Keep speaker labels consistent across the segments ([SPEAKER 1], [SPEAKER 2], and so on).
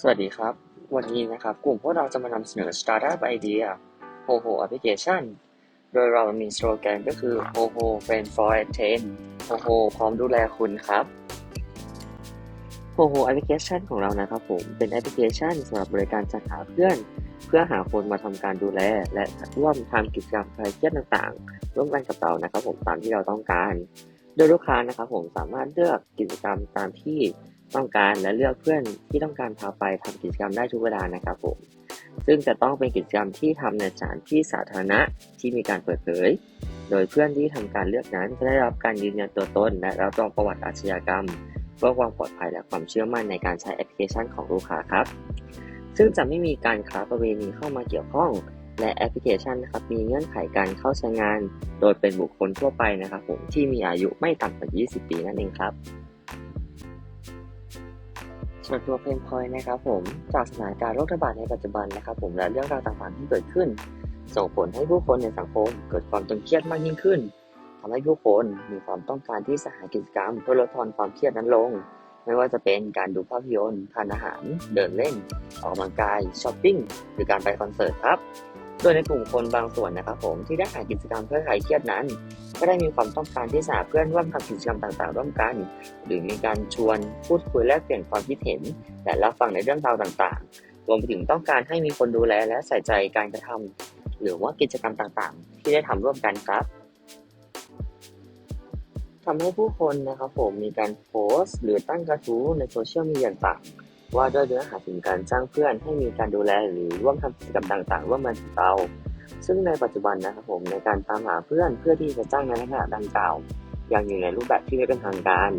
[SPEAKER 1] สวัสดีครับ วันนี้นะครับ กลุ่มพวกเราจะมานำเสนอ Startup Idea HoHo Application โดยเรามีสโลแกนก็คือ HoHo Friend for Attain HoHo พร้อมดูแลคุณครับ HoHo Application ของเรานะครับผม เป็นแอปพลิเคชันสำหรับบริการจัดหาเพื่อน เพื่อหาคนมาทำการดูแล และร่วมทำกิจกรรมคลายเครียดต่างๆ ร่วมกันกับเรานะครับผมตามที่เราต้องการ โดยลูกค้านะครับผมสามารถเลือกกิจกรรมตามที่ ต้องการและเลือกเพื่อนที่ต้องการพาไปทำกิจกรรมได้ทุกเวลานะครับผมซึ่งจะต้องเป็นกิจกรรมที่ทำในสถานที่สาธารณะที่มีการเปิดเผย โดยเพื่อนที่ทำการเลือกนั้นจะได้รับการยืนยันตัวตน และรับรองประวัติอาชญากรรมเพื่อความปลอดภัยและความเชื่อมั่นในการใช้แอปพลิเคชันของลูกค้าครับ ซึ่งจะไม่มีการค้าประเวณีเข้ามาเกี่ยวข้อง และแอปพลิเคชันนะครับมีเงื่อนไขการเข้าใช้งาน โดยเป็นบุคคลทั่วไปนะครับผมที่มีอายุไม่ต่ำกว่า 20 ปีนั่นเองครับ ส่วนตัวเพนพอยนะครับผมจากสถานการณ์โรคระบาดในปัจจุบันนะครับผมและเรื่องราวต่างๆที่เกิดขึ้น ส่งผลให้ผู้คนในสังคม เกิดความตึงเครียดมากยิ่งขึ้นทำให้ผู้คนมีความต้องการที่จะหากิจกรรมเพื่อลดทอนความเครียดนั้นลง ไม่ว่าจะเป็นการดูภาพยนตร์ทานอาหาร เดินเล่น ออกกำลังกายช้อปปิ้งหรือการไปคอนเสิร์ตครับโดยในกลุ่มคนบางส่วนนะครับผมที่ได้หากิจกรรมเพื่อคลายเครียดนั้น ก็ได้มีความต้องการที่จะหาเพื่อนร่วมทำกิจกรรมต่างๆ ร่วมกัน หรือมีการชวนพูดคุยแลกเปลี่ยนความคิดเห็น และรับฟังในเรื่องราวต่างๆ รวมไปถึงต้องการให้มีคนดูแลและใส่ใจการกระทำหรือว่ากิจกรรมต่างๆ ที่ได้ทำร่วมกันครับทำให้ผู้คนนะครับผมมีการโพสต์ หรือตั้งกระทู้ในโซเชียลมีเดียต่างๆว่าด้วยเนื้อหาถึงการจ้างเพื่อนให้มีการดูแลหรือร่วมทำกิจกรรมต่างๆร่วมกันกับเรา ซึ่งในปัจจุบันนะครับผมในการตามหาเพื่อนเพื่อที่จะจ้างในลักษณะดังกล่าว ยังอยู่ในรูปแบบที่ไม่เป็นทางการ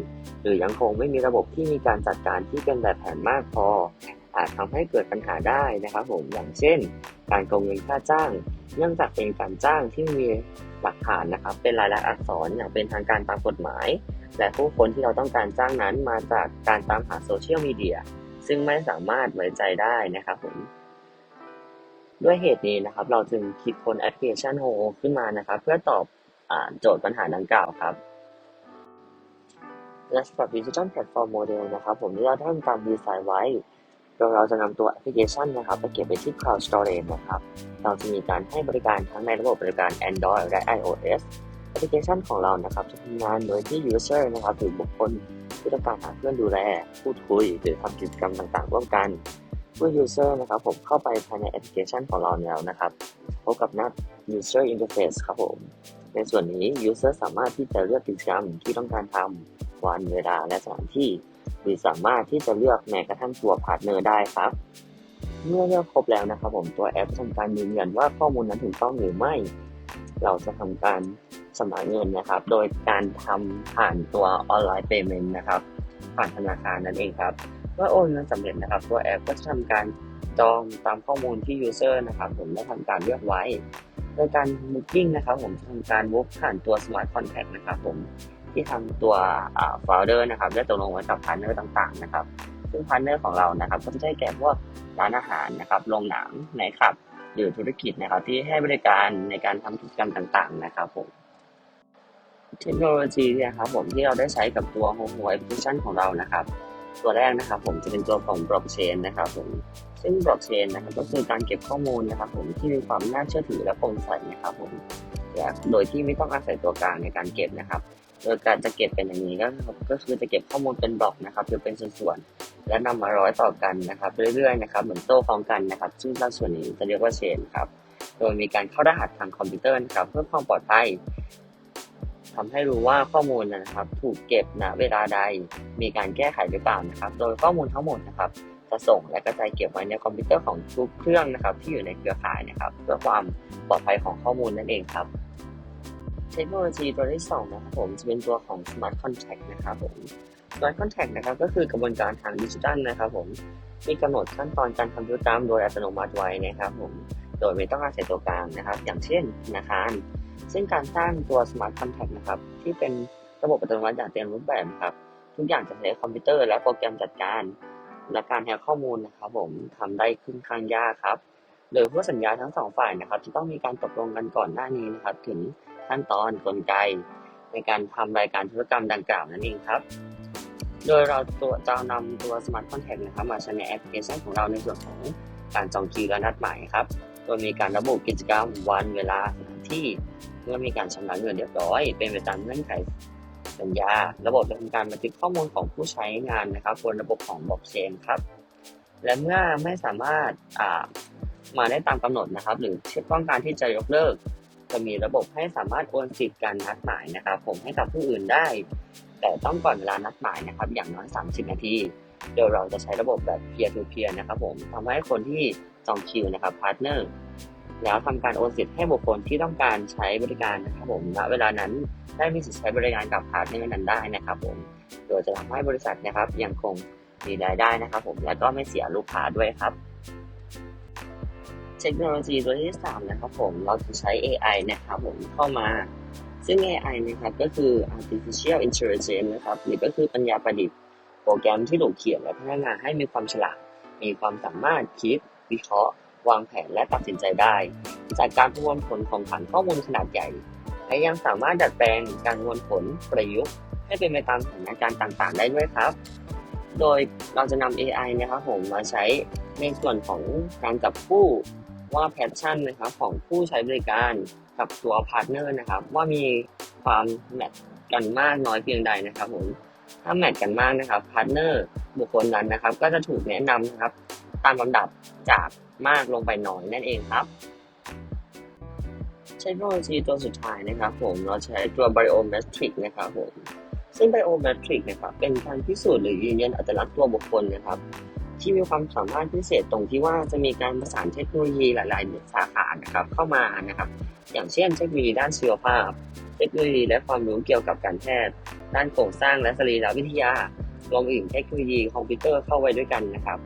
[SPEAKER 1] หรือยังคงไม่มีระบบที่มีการจัดการที่เป็นแบบแผนมากพอ อาจทำให้เกิดปัญหาได้นะครับผมอย่างเช่น การโกงเงินค่าจ้าง เนื่องจากเป็นการจ้างที่มีหลักฐานนะครับ เป็นลายลักษณ์อักษรอย่างเป็นทางการตามกฎหมาย และผู้คนที่เราต้องการจ้างนั้นมาจากการตามหาโซเชียลมีเดียซึ่งไม่สามารถไว้ใจได้นะครับผม ด้วยเหตุนี้นะครับ เราจึงคิดค้นแอปพลิเคชันโฮขึ้นมานะครับ เพื่อตอบอโจทย์ปัญหาดังกล่าวครับและสำหรับดิจิทัลแพลตฟอร์มโมเดลนะครับ ผมที่เราได้ทำการดีไซน์ไว้โดยเราจะนำตัวแอปพลิเคชันนะครับไปเก็บไว้ที่ Cloud Storage นะครับ เราจะมีการให้บริการทั้งในระบบบริการ Android และ iOS แอปพลิเคชันของเรานะครับจะทำงานโดยที่ User นะครับหรือบุคคลที่ต้องการหาเพื่อนดูแล พูดคุย หรือทำกิจกรรมต่างๆ ร่วมกัน เมื่อ User นะครับผมเข้าไปภายในแอปพลิเคชันของเราแล้วนะครับพบกับหน้า User Interface ครับผม ในส่วนนี้ User สามารถที่จะเลือกกิจกรรมที่ต้องการทำวันเวลาและสถานที่ หรือสามารถที่จะเลือกแม้กระทั่งตัวพาร์ทเนอร์ได้ครับ เมื่อเลือกครบแล้วนะครับผมตัวแอปทำการยืนยันว่าข้อมูลนั้นถูกต้องหรือไม่ เราจะทำการชำรเงินนะครับ โดยการทำผ่านตัวออนไลน์เ a y เมนต์นะครับ ผ่านธนาคารนั่นเองครับ เมื่อโอนเงินสำเร็จนะครับ ตัวแอปก็จะทำการจองตามข้อมูลที่ User นะครับผมได้ทำการเลือกไว้ โดยการ Booking นะครับ ผมจะทำการ book ผ่านตัว Smart Contact นะครับผมที่ทำตัว Founder นะครับได้ตกลงไว้กับพาร์เนอร์ต่างๆนะครับซึ่งพาร์เนอร์ของเรานะครับ ก็จะได้แก่พวกร้านอาหารนะครับโรงหนังไหนขับหรือธุรกิจนะครับ ที่ให้บริการในการทำกิจกรรมต่างๆ นะครับผมเทคโนโลยีนะครับผมที่เราได้ใช้กับตัว Home Home Application ของเรานะครับ ตัวแรกนะครับผมจะเป็นตัวของ Blockchain นะครับผมซึ่ง Blockchain นะครับก็คือการเก็บข้อมูลนะครับผมที่มีความน่าเชื่อถือและโปร่งใสนะครับผมโดยที่ไม่ต้องอาศัยตัวกลางในการเก็บนะครับ โดยการจะเก็บเป็นอย่างนี้ก็ก็คือจะเก็บข้อมูลเป็นบล็อกนะครับคือเป็นส่วนๆและนำมาร้อยต่อกันนะครับเรื่อยๆนะครับเหมือนโต้พร้อมกันนะครับ ซึ่งด้าส่วนนี้จะเรียกว่าเชนครับโดยมีการเข้ารหัสทางคอมพิวเตอร์นะครับเพื่อความปลอดภัย ทำให้รู้ว่าข้อมูลนะครับ ถูกเก็บณเวลาใดมีการแก้ไขหรือเปล่านะครับ โดยข้อมูลทั้งหมดนะครับจะส่งและกระจายเก็บไว้ในคอมพิวเตอร์ของทุกเครื่องนะครับ ที่อยู่ในเครือข่ายนะครับ เพื่อความปลอดภัยของข้อมูลนั่นเองครับ เทคโนโลยีตัวที่2นะครับผมจะเป็นตัวของ Smart Contract นะครับผม Smart Contract นะครับก็คือกระบวนการทางดิจิทัลนะครับผมมีกำหนดขั้นตอนการทำธุรกรรมโดยอัตโนมัติไว้นะครับผมโดยไม่ต้องอาศัยตัวกลางนะครับ อย่างเช่นธนาคาร ซึ่งการสร้างตัว Smart Contract นะครับที่เป็นระบบอัตโนมัติอย่างเต็มรูปแบบครับ ทุกอย่างจะใช้คอมพิวเตอร์และโปรแกรมจัดการ และการแฮกข้อมูลนะครับ ผมทำได้ค่อนข้างยากครับโดยผู้สัญญาทั้งสองฝ่ายนะครับ จะต้องมีการตกลงกันก่อนหน้านี้นะครับ ถึงขั้นตอนกลไก ในการทำรายการธุรกรรมดังกล่าวนั่นเองครับ โดยเราตัวจะนำตัว Smart Contact นะครับ มาใช้ในแอปพลิเคชันของเราในส่วนของการจองคิวและนัดหมายครับโดยมีการระบุกิจกรรมวันเวลาที่ มื่อมีการชำระเงินเรียบร้อย เป็นไปตามเงื่อนไขสัญญา ระบบจะทำการบันทึกข้อมูลของผู้ใช้งานนะครับบนระบบของบล็อกเชนครับและเมื่อไม่สามารถมาได้ตามกำหนดนะครับ หรือต้องการที่จะยกเลิก จะมีระบบให้สามารถโอนสิทธิ์การนัดหมายนะครับ ผมให้กับผู้อื่นได้ แต่ต้องก่อนเวลานัดหมายนะครับ อย่างน้อย 30 นาทีโดยเราจะใช้ระบบแบบ peer to peer นะครับผมทำให้คนที่จองคิวนะครับ partner แล้วทำการโอนสิทธิ์ให้บุคคลที่ต้องการใช้บริการนะครับผมณเวลานั้นได้มีสิทธิ์ใช้บริการกับพาร์ทเนอร์นั้นได้นะครับผมโดยจะทำให้บริษัทนะครับยังคงมีรายได้นะครับ ผมและก็ไม่เสียลูกค้าด้วยครับ เทคโนโลยีตัวที่3นะครับผมเราจะใช้ AI นะครับผมเข้ามาซึ่ง AI นะครับก็คือ artificial intelligence นะครับหรือก็คือปัญญาประดิษฐ์โปรแกรมที่ถูกเขียนและพัฒนาให้มีความฉลาด มีความสามารถคิดวิเคราะห์ วางแผนและตัดสินใจได้ จากการประมวลผลของฐานข้อมูลขนาดใหญ่และยังสามารถดัดแปลงการประมวลผลประยุกต์ให้เป็นไปตามสถานการณ์ต่างๆ ได้ด้วยครับ โดยเราจะนำ AI นะครับผมมาใช้ในส่วนของการจับคู่ว่าแพชชั่นนะครับของผู้ใช้บริการกับตัวพาร์ทเนอร์นะครับ ว่ามีความแมทกันมากน้อยเพียงใดนะครับผมถ้าแมทกันมากนะครับพาร์ทเนอร์บุคคลนั้นนะครับ ก็จะถูกแนะนำนะครับ ตามลำดับจากมากลงไปน้อยนั่นเองครับเทคโนโลยีตัวสุดท้ายนะครับผมเราใช้ตัว biometric นะครับผมซึ่ง biometric นะครับเป็นการพิสูจน์หรือยืนยันอัตลักษณ์ตัวบุคคลนะครับที่มีความสามารถพิเศษตรงที่ว่าจะมีการประสานเทคโนโลยีหลาย ๆ สาขานะครับเข้ามานะครับ อย่างเช่นเทคโนโลยีด้านชีวภาพ เทคโนโลยีและความรู้เกี่ยวกับการแพทย์ ด้านโครงสร้างและสรีรวิทยารวมถึงเทคโนโลยีคอมพิวเตอร์เข้าไว้ด้วยกันนะครับ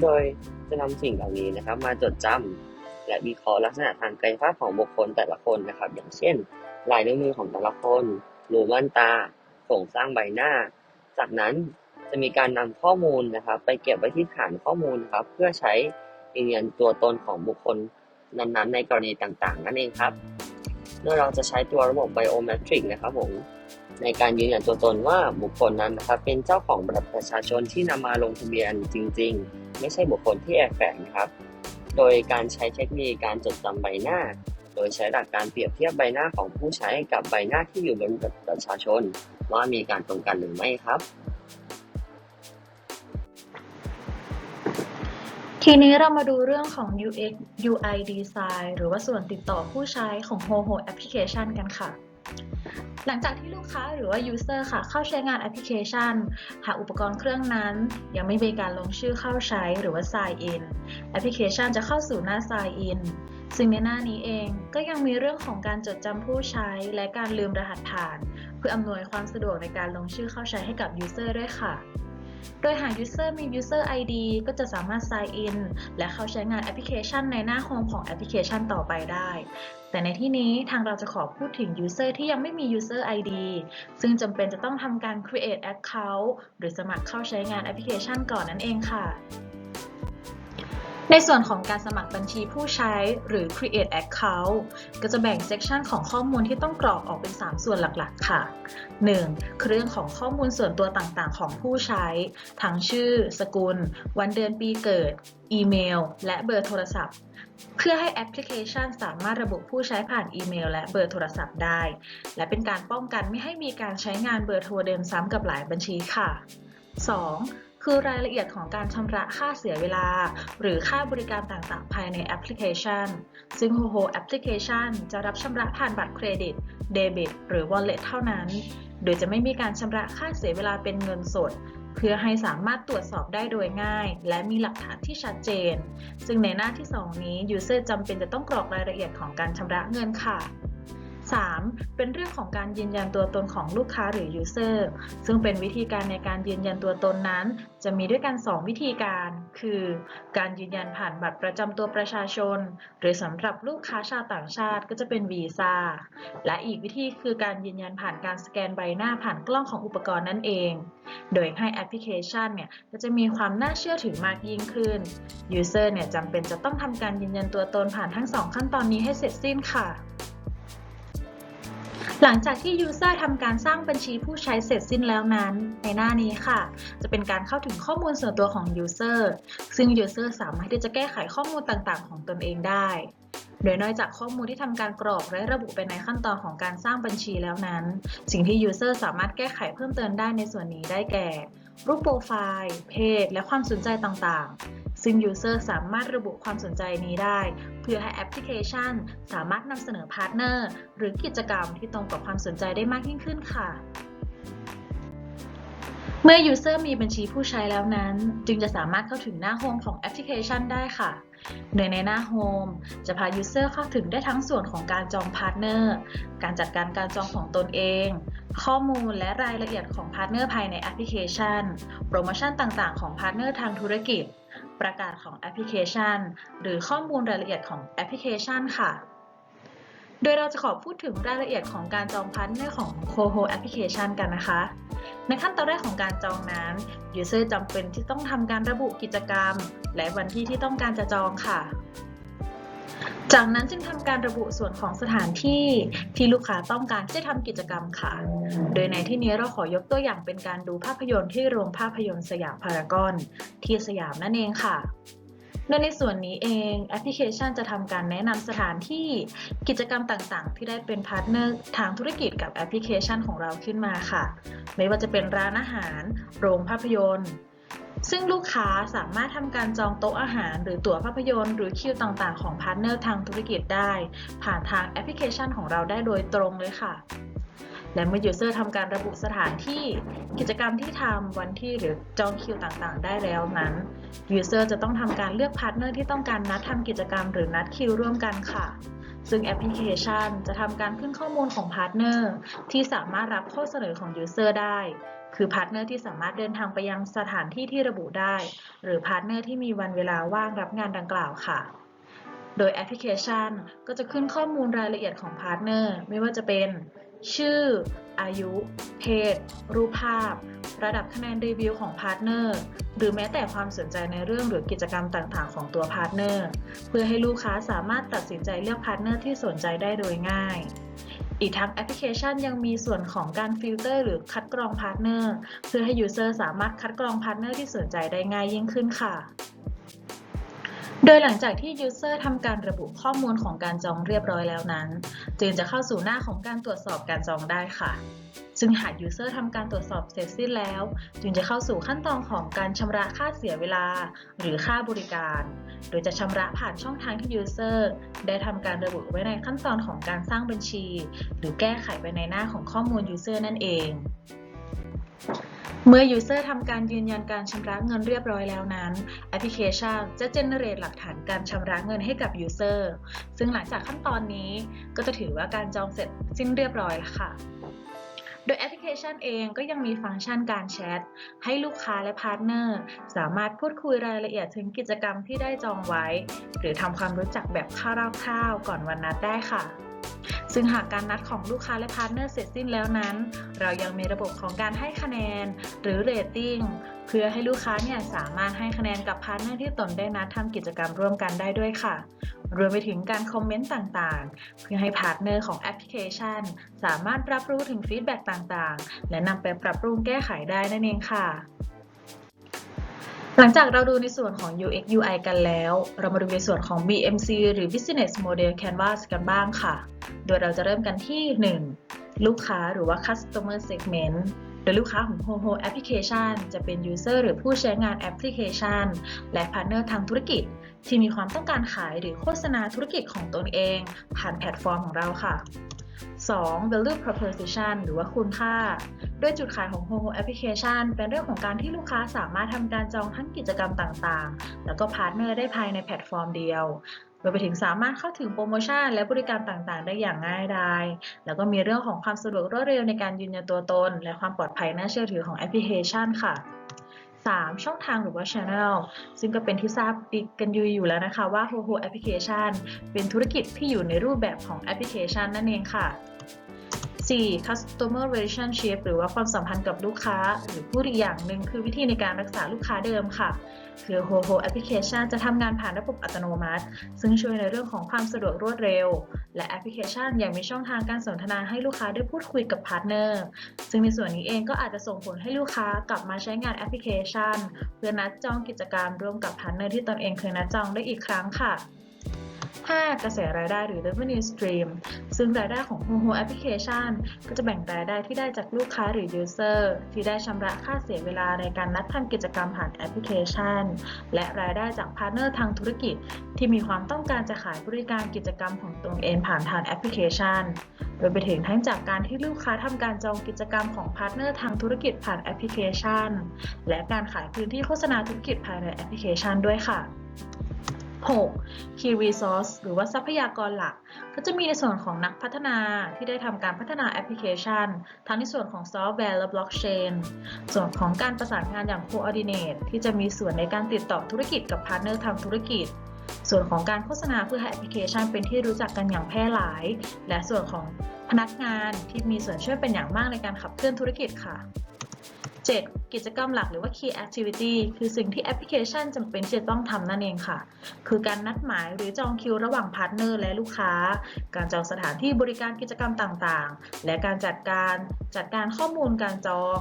[SPEAKER 1] โดยจะนำสิ่งเหล่านี้นะครับ มาจดจำและวิเคราะห์ลักษณะทางกายภาพของบุคคลแต่ละคนนะครับ อย่างเช่น ลายนิ้วมือของแต่ละคนรูม่านตาโครงสร้างใบหน้า จากนั้นจะมีการนำข้อมูลนะครับ ไปเก็บไว้ที่ฐานข้อมูลนะครับ เพื่อใช้ยืนยันตัวตนของบุคคลนั้นๆ ในกรณีต่างๆ นั่นเองครับโดยเราจะใช้ตัวระบบ biometric นะครับผม ในการยืนยันตัวตนว่าบุคคลนั้นนะครับเป็นเจ้าของบัตรประชาชนที่นำมาลงทะเบียนจริง ๆ ไม่ใช่บุคคลที่แอบแฝงครับ โดยการใช้เทคนิคการจดจำใบหน้า โดยใช้หลักการเปรียบเทียบใบหน้าของผู้ใช้กับใบหน้าที่อยู่บนบัตรประชาชน ว่ามีการตรงกันหรือไม่ครับ
[SPEAKER 2] ทีนี้เรามาดูเรื่องของ UX UI Design หรือว่าส่วนติดต่อผู้ใช้ของ HoHo Application กันค่ะ หลังจากที่ลูกค้าหรือว่า User ค่ะ เข้าใช้งานแอปพลิเคชัน หากอุปกรณ์เครื่องนั้น ยังไม่มีการลงชื่อเข้าใช้หรือว่า Sign in แอปพลิเคชันจะเข้าสู่หน้า Sign in ซึ่งในหน้านี้เองก็ยังมีเรื่องของการจดจำผู้ใช้และการลืมรหัสผ่าน เพื่ออำนวยความสะดวกในการลงชื่อเข้าใช้ให้กับ User ด้วยค่ะ โดยหาก User มี User ID ก็จะสามารถ Sign in และเข้าใช้งานแอปพลิเคชันในหน้าโฮมของแอปพลิเคชันต่อไปได้ แต่ในที่นี้ทางเราจะขอพูดถึง User ที่ยังไม่มี User ID ซึ่งจำเป็นจะต้องทำการ Create Account หรือสมัครเข้าใช้งานแอปพลิเคชันก่อนนั่นเองค่ะ ในส่วนของการสมัครบัญชีผู้ใช้หรือ Create Account ก็จะแบ่งเซกชันของข้อมูลที่ต้องกรอกออกเป็น 3 ส่วนหลักๆ ค่ะ 1. คือเรื่องของข้อมูลส่วนตัวต่างๆ ของผู้ใช้ ทั้งชื่อ สกุล วันเดือนปีเกิด อีเมล และเบอร์โทรศัพท์ เพื่อให้แอปพลิเคชันสามารถระบุผู้ใช้ผ่านอีเมล และเบอร์โทรศัพท์ได้ และเป็นการป้องกันไม่ให้มีการใช้งานเบอร์โทรเดิมซ้ำกับหลายบัญชีค่ะ 2. คือรายละเอียดของการชำระค่าเสียเวลา หรือค่าบริการต่างๆ ภายในแอปพลิเคชัน ซึ่ง HoHo Application จะรับชำระผ่านบัตรเครดิต เดบิต หรือ Wallet เท่านั้น โดยจะไม่มีการชำระค่าเสียเวลาเป็นเงินสด เพื่อให้สามารถตรวจสอบได้โดยง่าย และมีหลักฐานที่ชัดเจน ซึ่งในหน้าที่ 2 นี้ User จำเป็นจะต้องกรอกรายละเอียดของการชำระเงินค่ะ 3. เป็นเรื่องของการยืนยันตัวตนของลูกค้าหรือ User ซึ่งเป็นวิธีการในการยืนยันตัวตนนั้น จะมีด้วยกัน 2 วิธีการ คือ การยืนยันผ่านบัตรประจำตัวประชาชน หรือสำหรับลูกค้าชาวต่างชาติก็จะเป็นวีซ่าและอีกวิธีคือการยืนยันผ่านการสแกนใบหน้าผ่านกล้องของอุปกรณ์นั่นเอง โดยให้แอปพลิเคชันเนี่ยก็จะมีความน่าเชื่อถือมากยิ่งขึ้น User เนี่ยจำเป็นจะต้องทำการยืนยันตัวตนผ่านทั้ง 2 ขั้นตอนนี้ให้เสร็จสิ้นค่ะ หลังจากที่ User ทำการสร้างบัญชีผู้ใช้เสร็จสิ้นแล้วนั้น ในหน้านี้ค่ะ จะเป็นการเข้าถึงข้อมูลส่วนตัวของ User ซึ่ง User สามารถที่จะแก้ไขข้อมูลต่างๆ ของตนเองได้ โดยนอกจากข้อมูลที่ทำการกรอกและระบุไปในขั้นตอนของการสร้างบัญชีแล้วนั้น สิ่งที่ User สามารถแก้ไขเพิ่มเติมได้ในส่วนนี้ได้แก่ รูปโปรไฟล์ เพศ และความสนใจต่างๆ ซึ่ง User สามารถระบุความสนใจนี้ได้ เพื่อให้แอปพลิเคชัน สามารถนำเสนอพาร์ทเนอร์ หรือกิจกรรมที่ตรงกับความสนใจได้มากยิ่งขึ้นค่ะ เมื่อ User มีบัญชีผู้ใช้แล้วนั้น จึงจะสามารถเข้าถึงหน้าโฮมของแอปพลิเคชันได้ค่ะ โดยในหน้าโฮมจะพา User เข้าถึงได้ทั้งส่วนของการจองพาร์ทเนอร์ การจัดการการจองของตนเอง ข้อมูลและรายละเอียดของพาร์ทเนอร์ภายในแอปพลิเคชัน โปรโมชั่นต่างๆ ของพาร์ทเนอร์ทางธุรกิจ ประกาศของแอปพลิเคชัน หรือข้อมูลรายละเอียดของแอปพลิเคชันค่ะโดยเราจะขอพูดถึงรายละเอียดของการจองพาร์ทเนอร์ของ Coho Application กันนะคะ ในขั้นตอนแรกของการจองนั้น User จำเป็นที่ต้องทำการระบุกิจกรรม และวันที่ที่ต้องการจะจองค่ะ จากนั้นจึงทำการระบุส่วนของสถานที่ที่ลูกค้าต้องการที่จะทำกิจกรรมค่ะ โดยในที่นี้เราขอยกตัวอย่างเป็นการดูภาพยนตร์ที่โรงภาพยนตร์สยามพารากอนที่สยามนั่นเองค่ะ ดยในส่วนนี้เองแอปพลิเคชันจะทำการแนะนำสถานที่กิจกรรมต่างๆ ที่ได้เป็นพาร์ทเนอร์ทางธุรกิจกับแอปพลิเคชันของเราขึ้นมาค่ะ ไม่ว่าจะเป็นร้านอาหาร โรงภาพยนตร์ซึ่งลูกค้าสามารถทำการจองโต๊ะอาหาร หรือตั๋วภาพยนตร์หรือคิวต่างๆ ของพาร์ทเนอร์ทางธุรกิจได้ ผ่านทางแอปพลิเคชันของเราได้โดยตรงเลยค่ะ และเมื่อ User ทำการระบุสถานที่กิจกรรมที่ทำวันที่หรือจองคิวต่างๆ ได้แล้วนั้น User จะต้องทำการเลือกพาร์ทเนอร์ที่ต้องการนัดทำกิจกรรมหรือนัดคิวร่วมกันค่ะ ซึ่งแอปพลิเคชันจะทำการขึ้นข้อมูลของพาร์ทเนอร์ที่สามารถรับข้อเสนอของ User ได้ คือพาร์ทเนอร์ที่สามารถเดินทางไปยังสถานที่ที่ระบุได้ หรือพาร์ทเนอร์ที่มีวันเวลาว่างรับงานดังกล่าวค่ะโดยแอปพลิเคชันก็จะขึ้นข้อมูลรายละเอียดของพาร์ทเนอร์ไม่ว่าจะเป็น ชื่อ อายุ เพศ รูปภาพ ระดับคะแนนรีวิวของพาร์ทเนอร์ หรือแม้แต่ความสนใจในเรื่องหรือกิจกรรมต่างๆ ของตัวพาร์ทเนอร์ เพื่อให้ลูกค้าสามารถตัดสินใจเลือกพาร์ทเนอร์ที่สนใจได้โดยง่ายอีกทั้งแอปพลิเคชันยังมีส่วนของการฟิลเตอร์หรือคัดกรองพาร์ทเนอร์เพื่อให้ User สามารถคัดกรองพาร์ทเนอร์ที่สนใจได้ง่ายยิ่งขึ้นค่ะ โดยหลังจากที่ User ทำการระบุข้อมูลของการจองเรียบร้อยแล้วนั้น จึงจะเข้าสู่หน้าของการตรวจสอบการจองได้ค่ะ ซึ่งหาก User ทำการตรวจสอบเสร็จสิ้นแล้ว จึงจะเข้าสู่ขั้นตอนของการชำระค่าเสียเวลา หรือค่าบริการ โดยจะชำระผ่านช่องทางที่ User ได้ทำการระบุไว้ในขั้นตอนของการสร้างบัญชี หรือแก้ไขไปในหน้าของข้อมูล User นั่นเอง เมื่อ User ทำการยืนยันการชำระเงินเรียบร้อยแล้วนั้น แอปพลิเคชันจะ generate หลักฐานการชำระเงินให้กับ User ซึ่งหลังจากขั้นตอนนี้ก็จะถือว่าการจองเสร็จสิ้นเรียบร้อยแล้วค่ะ โดยแอปพลิเคชันเองก็ยังมีฟังก์ชันการแชท ให้ลูกค้าและพาร์ทเนอร์ สามารถพูดคุยรายละเอียดถึงกิจกรรมที่ได้จองไว้ หรือทำความรู้จักแบบคร่าวๆก่อนวันนัดได้ค่ะ ซึ่งหากการนัดของลูกค้าและพาร์ทเนอร์เสร็จสิ้นแล้วนั้น เรายังมีระบบของการให้คะแนนหรือเรตติ้งเพื่อให้ลูกค้าเนี่ยสามารถให้คะแนนกับพาร์ทเนอร์ที่ตนได้นัดทำกิจกรรมร่วมกันได้ด้วยค่ะ รวมไปถึงการคอมเมนต์ต่างๆ เพื่อให้พาร์ทเนอร์ของแอปพลิเคชัน สามารถรับรู้ถึงฟีดแบ็กต่างๆ และนำไปปรับปรุงแก้ไขได้นั่นเองค่ะหลังจากเราดูในส่วนของ UX UI กันแล้ว เรามาดูในส่วนของ BMC หรือ Business Model Canvas กันบ้างค่ะ โดยเราจะเริ่มกันที่ 1. ลูกค้าหรือว่า Customer Segment โดยลูกค้าของ HoHo Application จะเป็น User หรือผู้ใช้งานแอปพลิเคชัน และพาร์ทเนอร์ทางธุรกิจ ที่มีความต้องการขายหรือโฆษณาธุรกิจของตนเอง ผ่านแพลตฟอร์มของเราค่ะ 2. value proposition หรือว่าคุณค่าด้วยจุดขายของ HoHo Application เป็นเรื่องของการที่ลูกค้าสามารถทำการจองทั้งกิจกรรมต่างๆ แล้วก็พาร์ทเนอร์ได้ภายในแพลตฟอร์มเดียว รวมไปถึงสามารถเข้าถึงโปรโมชั่นและบริการต่างๆ ได้อย่างง่ายดายแล้วก็มีเรื่องของความสะดวกรวดเร็วในการยืนยันตัวตน และความปลอดภัยน่าเชื่อถือของแอปพลิเคชันค่ะ 3. ช่องทางหรือว่า Channel ซึ่งก็เป็นที่ทราบดีกันอยู่อยู่แล้วนะคะว่า HoHo Application เป็นธุรกิจที่อยู่ในรูปแบบของแอปพลิเคชันนั่นเองค่ะ 4. customer relationship หรือว่าความสัมพันธ์กับลูกค้า หรือพูดอีกอย่างหนึ่งคือวิธีในการรักษาลูกค้าเดิมค่ะ คือ HoHo Application จะทำงานผ่านระบบอัตโนมัติ ซึ่งช่วยในเรื่องของความสะดวกรวดเร็ว และแอปพลิเคชันยังมีช่องทางการสนทนาให้ลูกค้าได้พูดคุยกับพาร์ทเนอร์ ซึ่งในส่วนนี้เองก็อาจจะส่งผลให้ลูกค้ากลับมาใช้งานแอปพลิเคชัน เพื่อนัดจองกิจกรรมร่วมกับพาร์ทเนอร์ที่ตนเองเคยนัดจองได้อีกครั้งค่ะ 5. กระแสรายได้หรือ revenue stream ซึ่งรายได้ของ HoHo Application ก็จะแบ่งรายได้ที่ได้จากลูกค้าหรือ user ที่ได้ชำระค่าเสียเวลาในการนัดทำกิจกรรมผ่านแอปพลิเคชัน และรายได้จากพาร์ทเนอร์ทางธุรกิจ ที่มีความต้องการจะขายบริการกิจกรรมของตนเองผ่านทางแอปพลิเคชันรวมไปถึงทั้งจากการที่ลูกค้าทำการจองกิจกรรมของพาร์ทเนอร์ทางธุรกิจผ่านแอปพลิเคชัน และการขายพื้นที่โฆษณาธุรกิจภายในแอปพลิเคชันด้วยค่ะ 6. Key Resource หรือว่าทรัพยากรหลัก ก็จะมีในส่วนของนักพัฒนาที่ได้ทำการพัฒนาแอปพลิเคชัน ทั้งในส่วนของซอฟต์แวร์และบล็อกเชน ส่วนของการประสานงานอย่าง Coordinate ที่จะมีส่วนในการติดต่อธุรกิจกับพาร์ทเนอร์ทางธุรกิจ ส่วนของการโฆษณาเพื่อให้แอปพลิเคชันเป็นที่รู้จักกันอย่างแพร่หลาย และส่วนของพนักงานที่มีส่วนช่วยเป็นอย่างมากในการขับเคลื่อนธุรกิจค่ะ 7. กิจกรรมหลักหรือว่า Key Activity คือสิ่งที่แอปพลิเคชันจำเป็นที่จะต้องทำนั่นเองค่ะ คือการนัดหมายหรือจองคิวระหว่างพาร์ทเนอร์และลูกค้า การจองสถานที่บริการกิจกรรมต่างๆ และการจัดการจัดการข้อมูลการจอง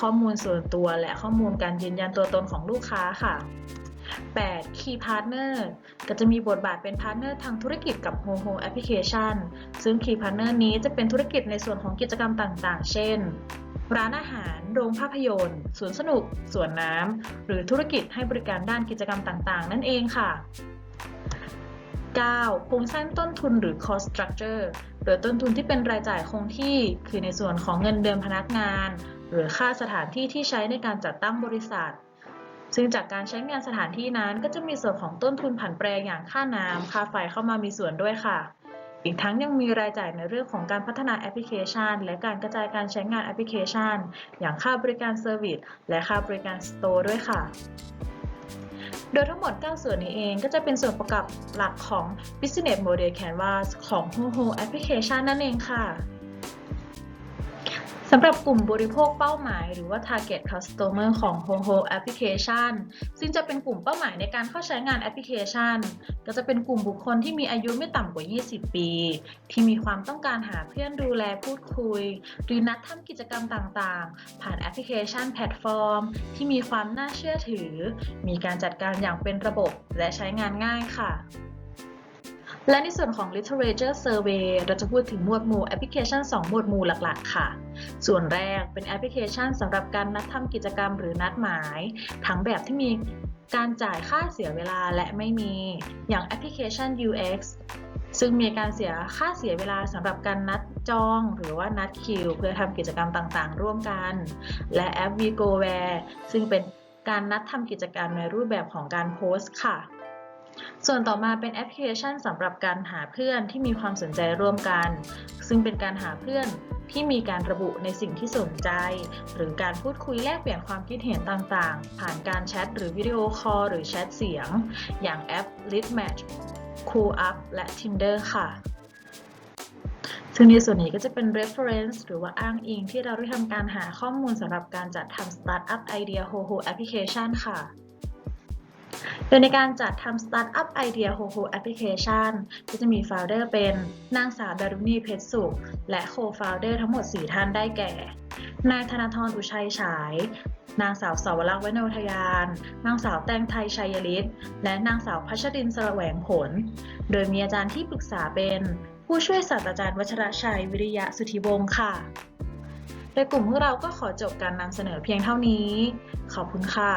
[SPEAKER 2] ข้อมูลส่วนตัวและข้อมูลการยืนยันตัวตนของลูกค้าค่ะ 8. Key Partner ก็จะมีบทบาทเป็นพาร์ทเนอร์ทางธุรกิจกับ HoHo Application ซึ่ง Key Partner นี้จะเป็นธุรกิจในส่วนของกิจกรรมต่างๆ เช่น ร้านอาหาร โรงภาพยนตร์ สวนสนุก สวนน้ำ หรือธุรกิจให้บริการด้านกิจกรรมต่างๆ นั่นเองค่ะ 9. โครงสร้างต้นทุนหรือ cost structure โดยต้นทุนที่เป็นรายจ่ายคงที่ คือในส่วนของเงินเดือนพนักงาน หรือค่าสถานที่ที่ใช้ในการจัดตั้งบริษัท ซึ่งจากการใช้งานสถานที่นั้นก็จะมีส่วนของต้นทุนผันแปรอย่างค่าน้ำค่าไฟเข้ามามีส่วนด้วยค่ะ อีกทั้งยังมีรายจ่ายในเรื่องของการพัฒนาแอปพลิเคชัน และการกระจายการใช้งานแอปพลิเคชัน อย่างค่าบริการเซอร์วิสและค่าบริการสโตร์ด้วยค่ะ โดยทั้งหมด 9 ส่วนนี้เองก็จะเป็นส่วนประกอบหลักของ Business Model Canvas ของ HoHo Application นั่นเองค่ะ สำหรับกลุ่มบริโภคเป้าหมายหรือว่า Target Customer ของ HoHo Application ซึ่งจะเป็นกลุ่มเป้าหมายในการเข้าใช้งานแอปพลิเคชัน ก็จะเป็นกลุ่มบุคคลที่มีอายุไม่ต่ำกว่า 20 ปี ที่มีความต้องการหาเพื่อนดูแลพูดคุย หรือนัดทำกิจกรรมต่างๆ ผ่านแอปพลิเคชันแพลตฟอร์ม ที่มีความน่าเชื่อถือ มีการจัดการอย่างเป็นระบบและใช้งานง่ายค่ะ และในส่วนของ Literature Survey เราจะพูดถึงหมวดหมู่แอปพลิเคชัน 2 หมวดหมู่หลักๆ ค่ะ ส่วนแรกเป็นแอปพลิเคชันสำหรับการนัดทำกิจกรรมหรือนัดหมาย ทั้งแบบที่มีการจ่ายค่าเสียเวลาและไม่มีอย่างแอปพลิเคชัน UX ซึ่งมีการเสียค่าเสียเวลาสำหรับการนัดจอง หรือว่านัดคิว เพื่อทำกิจกรรมต่างๆ ร่วมกัน และแอป VGoWare ซึ่งเป็นการนัดทำกิจกรรมในรูปแบบของการโพสต์ค่ะ ส่วนต่อมาเป็นแอปพลิเคชันสำหรับการหาเพื่อนที่มีความสนใจร่วมกัน ซึ่งเป็นการหาเพื่อนที่มีการระบุในสิ่งที่สนใจ หรือการพูดคุยแลกเปลี่ยนความคิดเห็นต่างๆ ผ่านการแชทหรือวิดีโอคอลหรือแชทเสียง อย่างแอป Litmatch CoolUp และ Tinder ค่ะ ซึ่งในส่วนนี้ก็จะเป็น reference หรือว่าอ้างอิงที่เราได้ทำการหาข้อมูลสำหรับการจัดทำ Startup Idea HoHo Application ค่ะ ดยในการจัดทำ Startup Idea HoHo Application ก็จะมี Founder เป็นนางสาวดารุณีเพชรสุข และ Co-Founder ทั้งหมด 4 ท่านได้แก่ นายธนาธรอุชัยฉาย นางสาวสาวรักษ์วโนทยาน นางสาวแตงไทยชัยฤทธิ์และนางสาวพัชรินทร์แสวงผล โดยมีอาจารย์ที่ปรึกษาเป็น ผู้ช่วยศาสตราจารย์วัชรชัยวิริยะสุธิวงศ์ค่ะโดยกลุ่มพวกเราก็ขอจบการนำเสนอเพียงเท่านี้ ขอบคุณค่ะ